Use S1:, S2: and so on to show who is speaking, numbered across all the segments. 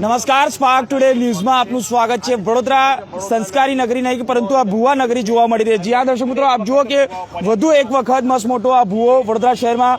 S1: નમસ્કાર spark today ન્યૂઝમાં આપનું સ્વાગત છે. વડોદરા સંસ્કારી નગરી નહીં, પરંતુ આ ભુવા નગરી જોવા મળી રહી છે. જ્યાં દર્શક મિત્રો, આપ જુઓ કે વધુ એક વખત મસ્ત મોટો આ ભુવો વડોદરા શહેરમાં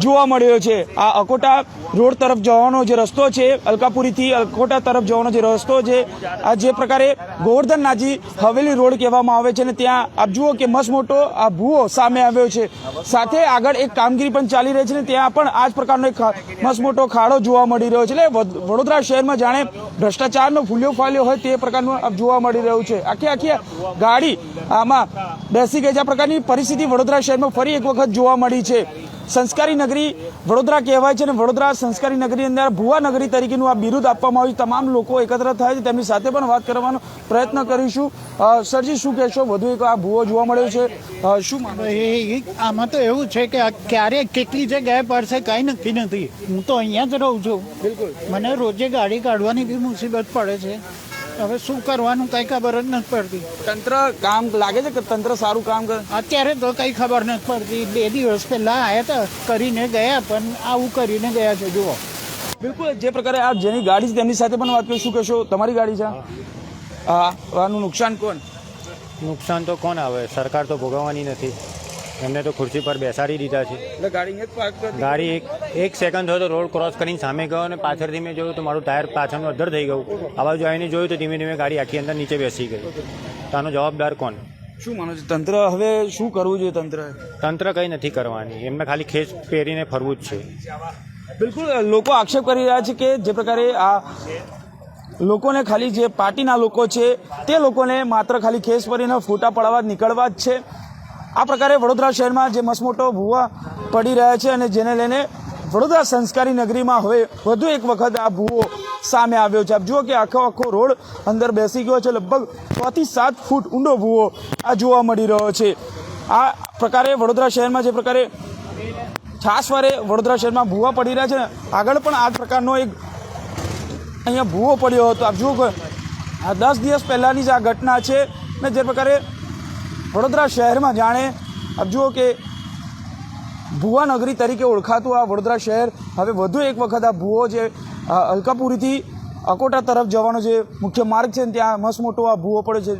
S1: જોવા મળ્યો છે. આ અકોટા રોડ તરફ જવાનો જે રસ્તો છે, અલકાપુરીથી અકોટા તરફ જવાનો જે રસ્તો છે, આ જે પ્રકારે ગોવર્ધન નાજી હવેલી રોડ કહેવામાં આવે છે ને ત્યાં આપ જુઓ કે મસ્ત મોટો આ ભુવો સામે આવ્યો છે. સાથે આગળ એક કામગીરી પણ ચાલી રહી છે ને ત્યાં પણ આ જ પ્રકારનો એક મસ્ત મોટો ખાડો જોવા મળી રહ્યો છે. એટલે વડ- વડોદરા શહેરમાં જાણે ભ્રષ્ટાચારનો ફૂલ્યો ફાલ્યો હોય તે પ્રકારનું જોવા મળી રહ્યું છે. આખી આખી ગાડી આમાં બેસી ગઈ છે. આ પ્રકારની પરિસ્થિતિ વડોદરા શહેરમાં ફરી એક વખત જોવા મળી છે. સંસ્કારી નગરી વડોદરા કહેવાય છે અને વડોદરા સંસ્કારી નગરી અંદર ભુવા નગરી તરીકેનું આ બિરુદ આપવામાં આવ્યું. તમામ લોકો એકત્ર થાય છે. તેમની સાથે પણ વાત કરવાનો પ્રયત્ન કરીશું. સરજી શું કહેશો? વધુ એક આ ભુવો જોવા મળ્યો છે. શું માનો
S2: એ એ- આમાં તો એવું છે કે ક્યારે કેટલી જગ્યાએ પડશે કઈ નક્કી નથી. હું તો અહીંયા જ રહું છું. બિલકુલ. મને રોજે ગાડી કાઢવાની બી મુસીબત પડે છે. હવે શું કરવાનું કઈ ખબર જ નથી પડતી.
S1: તંત્ર કામ લાગે છે કે તંત્ર સારું કામ કરે?
S2: અત્યારે તો કઈ ખબર નથી પડતી. બે દિવસ પહેલા આવ્યા હતા કરીને ગયા પણ આવું કરીને ગયા છે જુઓ.
S1: બિલકુલ જે પ્રકારે આ જેની ગાડી છે તેમની સાથે પણ વાત કરી શું કહેશો? તમારી ગાડી છે? હા આનું નુકસાન કોણ?
S3: નુકસાન તો કોણ આવે? સરકાર તો ભોગવવાની નથી. એમને તો ખુરશી પર બેસાડી દીધા છે.
S1: એટલે ગાડી પાર્ક
S3: ગાડી એક એક સેકન્ડ થયો તો રોડ ક્રોસ કરીને સામે ગયો અને પાછળથી મેં જોયું તો મારું ટાયર પાછળનું અધર થઈ ગયું. આ બાજુ આવીને જોયું તો ધીમે ધીમે ગાડી આખી અંદર નીચે બેસી ગઈ. તો આનો જવાબદાર કોણ?
S1: શું માનો છો? તંત્ર હવે શું કરવું જોઈએ તંત્ર?
S3: તંત્ર કંઈ નથી કરવાની. એમને ખાલી ખેસ પહેરીને ફરવું જ છે.
S1: બિલકુલ લોકો આક્ષેપ કરી રહ્યા છે કે જે પ્રકારે આ લોકોને ખાલી જે પાર્ટીના લોકો છે તે લોકોને માત્ર ખાલી ખેસ ભરીને ફોટા પડાવવા નીકળવા જ છે. આ પ્રકારે વડોદરા શહેરમાં જે મસમોટો ભૂવા પડી રહ્યા છે અને જેને લઈને વડોદરા સંસ્કારી નગરીમાં હવે વધુ એક વખત આ ભૂવો સામે આવ્યો છે. આપ જુઓ કે આખો આખો રોડ અંદર બેસી ગયો છે. લગભગ છથી સાત ફૂટ ઊંડો ભૂવો આ જોવા મળી રહ્યો છે. આ પ્રકારે વડોદરા શહેરમાં જે પ્રકારે છાસવારે વડોદરા શહેરમાં ભૂવા પડી રહ્યા છે. આગળ પણ આ પ્રકારનો એક અહીંયા ભૂવો પડ્યો હતો. આપ જુઓ આ દસ દિવસ પહેલાંની જ આ ઘટના છે ને જે પ્રકારે વડોદરા શહેરમાં જાણે આપ જુઓ કે ભુવા નગરી તરીકે ઓળખાતું આ વડોદરા શહેર, હવે વધુ એક વખત આ ભૂવો જે અલકાપુરીથી અકોટા તરફ જવાનો જે મુખ્ય માર્ગ છે ત્યાં મસ્ત મોટો આ ભૂવો પડ્યો છે.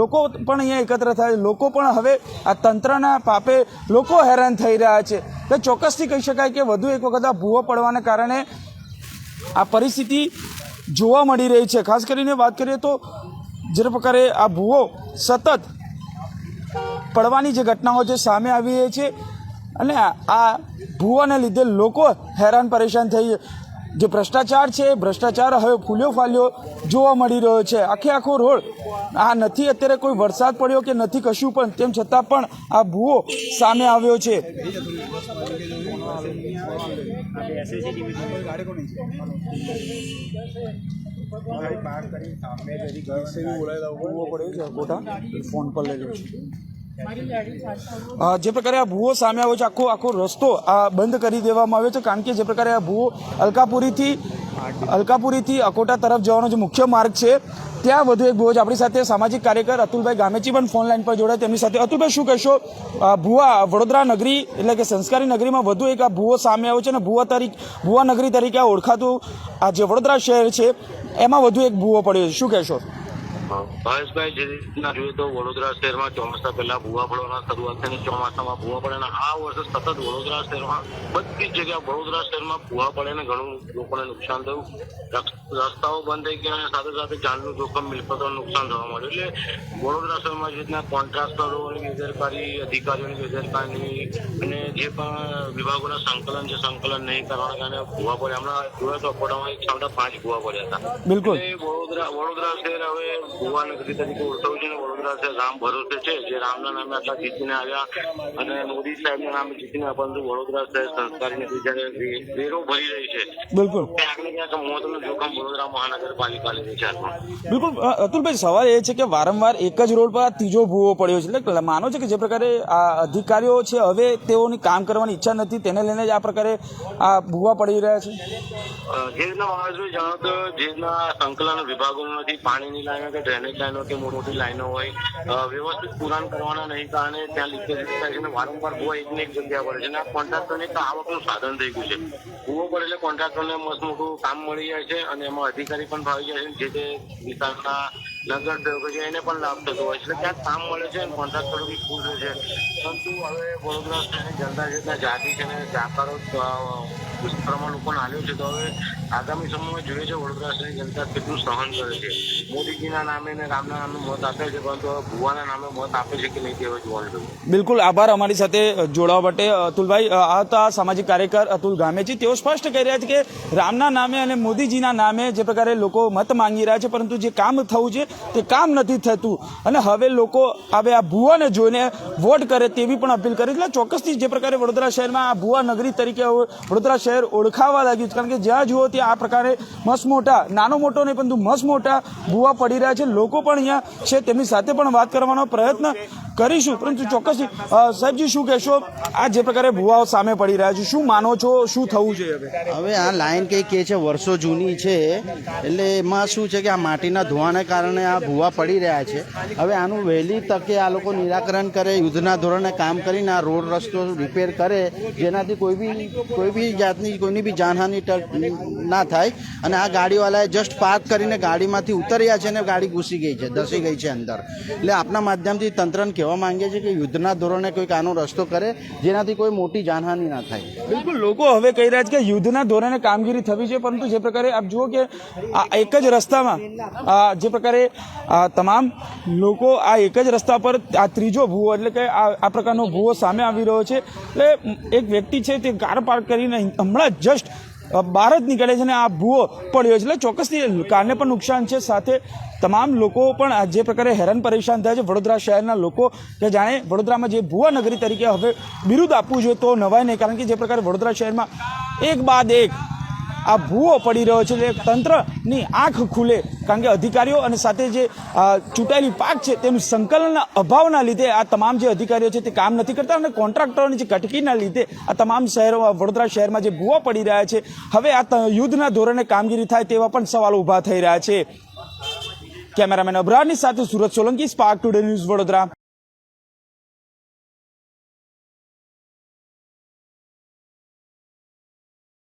S1: લોકો પણ અહીંયા એકત્ર થાય લોકો પણ હવે આ તંત્રના પાપે લોકો હેરાન થઈ રહ્યા છે. તો ચોક્કસથી કહી શકાય કે વધુ એક વખત આ ભૂવો પડવાને કારણે આ પરિસ્થિતિ જોવા મળી રહી છે. ખાસ કરીને વાત કરીએ તો જે પ્રકારે આ ભૂવો સતત પડવાની જે ઘટનાઓ છે સામે આવી છે અને આ- ભૂવાને લીધે લોકો હેરાન પરેશાન થઈ જે ભ્રષ્ટાચાર છે ભ્રષ્ટાચાર હવે ફૂલ્યો ફાલ્યો જોવા મળી રહ્યો છે. આખે આખો રોડ આ નથી અત્યારે કોઈ વરસાદ પડ્યો કે નથી કશું પણ તેમ છતાં પણ આ ભૂવો સામે આવ્યો છે. ફોન પર લઈ લઉં છું. જે પ્રકારે આ ભૂવો સામે આવ્યો છે, આખો આખો રસ્તો આ બંધ કરી દેવામાં આવ્યો છે, કારણ કે જે પ્રકારે આ ભૂવો અલકાપુરીથી અલકાપુરીથી અકોટા તરફ જવાનો જે મુખ્ય માર્ગ છે, ત્યાં વધુ એક ભૂવો આપણી સાથે સામાજિક કાર્યકર અતુલભાઈ ગામેચી પણ ફોન લાઈન પર જોડાય. તેમની સાથે અતુલભાઈ, શું કહેશો? ભૂવા વડોદરા નગરી, એટલે કે સંસ્કારી નગરીમાં વધુ એક આ ભૂવો સામે આવ્યો છે અને ભૂવા તરીકે ભૂવા નગરી તરીકે ઓળખાતું આ જે વડોદરા શહેર છે, એમાં વધુ એક ભૂવો પડ્યો છે. શું કહેશો?
S4: ભાવેશભાઈ જે રીતના જોઈએ તો વડોદરા શહેરમાં ચોમાસા પહેલા ભૂવા પડવાના શરૂઆત થઈને ચોમાસામાં ભૂવા પડે આ વર્ષે સતત વડોદરા શહેરમાં બધી જ જગ્યા વડોદરા શહેરમાં ભૂવા પડે ને ઘણું લોકોને નુકસાન થયું. રસ્તાઓ બંધ થઈ ગયા અને સાથે સાથે જાનનું જોખમ મિલકતોનું નુકસાન થવા મળ્યું એટલે વડોદરા શહેરમાં જે રીતના કોન્ટ્રાક્ટરોની બેદરકારી અધિકારીઓની બેદરકારી અને જે પણ વિભાગોના સંકલન છે સંકલન નહીં કરવાના કારણે ભૂવા પડ્યા. હમણાં જોયા તો અકોટામાં એક સામટા પાંચ ભૂવા પડ્યા હતા.
S1: બિલકુલ.
S4: વડોદરા વડોદરા શહેર હવે ભૂવા નગરી તરીકે ઓળખાયું છે અને વડોદરા શહેર રામ ભરોસે છે. જે રામના નામે આટલા જીતીને આવ્યા અને મોદી સાહેબના નામે જીતીને પરંતુ વડોદરા શહેર સંસ્કારી નથી. જ્યારે વેરો ભરી રહી છે.
S1: બિલકુલ.
S4: ક્યાંક ને ક્યાંક મોતનું જોખમ વડોદરા મહાનગરપાલિકા લીધી
S1: બિલકુલ અતુલભાઈ સવાલ એ છે કે વારંવાર એક જ રોડ પર આ ત્રીજો ભૂવો પડ્યો છે. એટલે માનો છે કે જે પ્રકારે આ અધિકારીઓ છે હવે તેઓની કામ કરવાની ઈચ્છા નથી તેને લઈને જ આ પ્રકારે આ ભૂવા પડી રહ્યા છે?
S4: જે રીતના મહારાજભાઈ જાણો તો જે રીતના સંકલન વિભાગોનું નથી પાણીની લાઈનો કે ડ્રેનેજ લાઈનો કે મોટી લાઈનો હોય વ્યવસ્થિત પુરાણ કરવાના નહીં કારણે ત્યાં લીકેજ થાય છે વારંવાર ભૂવા એકને એક જગ્યા પડે છે. અને આ કોન્ટ્રાક્ટરને એક આવકનું સાધન થઈ ગયું છે. ભૂવો પડે એટલે કોન્ટ્રાક્ટરને મસ્ત મોટું કામ મળી જાય છે અને એમાં અધિકારી પણ ભાવી છે જે તે વિસ્તારના નગર થયો છે એને પણ લાભ થતો હોય એટલે ક્યાંક કામ મળે છે અને કોન્ટ્રાક્ટરો બી ખુશ છે. પરંતુ હવે વડોદરા જનતા જે ત્યાં જાતિ છે ને જાકારો દુષ્કર્મ લોકોને આવ્યો છે, તો હવે આગામી સમયમાં જોઈએ છે વડોદરા શહેરની જનતા કેટલું સહન કરે છે. મોદીજીના નામે ને રામના નામે મત આપે છે, પરંતુ ભુવાના નામે મત આપે છે કે નહીં તે હવે જોવાનું
S1: બિલકુલ, આભાર અમારી સાથે જોડાવા માટે. અતુલભાઈ આ તો આ સામાજિક કાર્યકર અતુલ ગામેજી, તેઓ સ્પષ્ટ કહી રહ્યા છે કે રામના નામે અને મોદીજીના નામે જે પ્રકારે લોકો મત માંગી રહ્યા છે, પરંતુ જે કામ થવું છે તે કામ નથી થતું. અને હવે લોકો હવે આ ભુવાને જોઈને વોટ કરે તેવી પણ અપીલ કરી. એટલે ચોક્કસથી જે પ્રકારે વડોદરા શહેરમાં આ ભુવા નગરી તરીકે વડોદરા શહેર ઓળખાવા લાગ્યું છે. કારણ કે જ્યાં જુઓ ત્યાં આ પ્રકારે મસ્ત મોટા, નાનો મોટો નહીં, પરંતુ મસ્ત મોટા ભુવા પડી રહ્યા છે. લોકો પણ અહીંયા છે. તેમની સાથે પણ વાત કરવાનો પ્રયત્ન કરીશું. પરંતુ ચોક્કસ સાહેબજી, શું કહેશો? આ જે પ્રકારે ભુવાઓ સામે પડી રહ્યા છે, શું માનો છો? શું થવું જોઈએ હવે?
S5: આ લાઈન કઈ કે છે, વર્ષો જૂની છે, એટલે એમાં શું છે કે આ માટીના ધોવાને કારણે આ ભૂવા પડી રહ્યા છે. હવે આનું વહેલી તકે આ લોકો નિરાકરણ કરે, યુદ્ધના ધોરણે કામ કરીને આ રોડ રસ્તો રિપેર કરે, જેનાથી કોઈ બી કોઈ બી જાતની, કોઈની બી જાનહાનિ ના થાય. અને આ ગાડીવાલાએ જસ્ટ પાર્ક કરીને ગાડીમાંથી ઉતર્યા છે ને ગાડી ઘૂસી ગઈ છે, ધસી ગઈ છે અંદર. એટલે આપના માધ્યમથી તંત્રને કહેવા માંગીએ છીએ કે યુદ્ધના ધોરણે કોઈક આનો રસ્તો કરે, જેનાથી કોઈ મોટી જાનહાનિ ના થાય.
S1: બિલકુલ, લોકો હવે કહી રહ્યા છે કે યુદ્ધના ધોરણે કામગીરી થવી છે, પરંતુ જે પ્રકારે આપ જુઓ કે આ એક જ રસ્તામાં જે પ્રકારે તમામ લોકો આ એક જ રસ્તા પર આ ત્રીજો ભૂવો, એટલે કે આ પ્રકારનો ભૂવો સામે આવી રહ્યો છે. એટલે એક વ્યક્તિ છે તે કાર પાર્ક કરીને હમણાં જસ્ટ બહાર જ નીકળે છે અને આ ભૂવો પડ્યો છે. એટલે ચોક્કસથી કારને પણ નુકસાન છે. સાથે તમામ લોકો પણ આ જે પ્રકારે હેરાન પરેશાન થયા છે. વડોદરા શહેરના લોકો કે જાણે વડોદરામાં જે ભૂવા નગરી તરીકે હવે બિરુદ આપવું જોઈએ તો નવાય નહીં. કારણ કે જે પ્રકારે વડોદરા શહેરમાં એક બાદ એક આ ભૂવો પડી રહ્યો છે, એટલે તંત્રની આંખ ખુલે. કારણ કે અધિકારીઓ અને સાથે જે ચૂંટાયેલી પાક છે, તેનું સંકલનના અભાવના લીધે આ તમામ જે અધિકારીઓ છે તે કામ નથી કરતા અને કોન્ટ્રાક્ટરોની જે કટકીના લીધે આ તમામ શહેરો, વડોદરા શહેરમાં જે ભૂવો પડી રહ્યા છે, હવે આ યુદ્ધના ધોરણે કામગીરી થાય તેવા પણ સવાલો ઊભા થઈ રહ્યા છે. કેમેરામેન અબરાની સાથે Surat Solanki, spark today news Vadodara.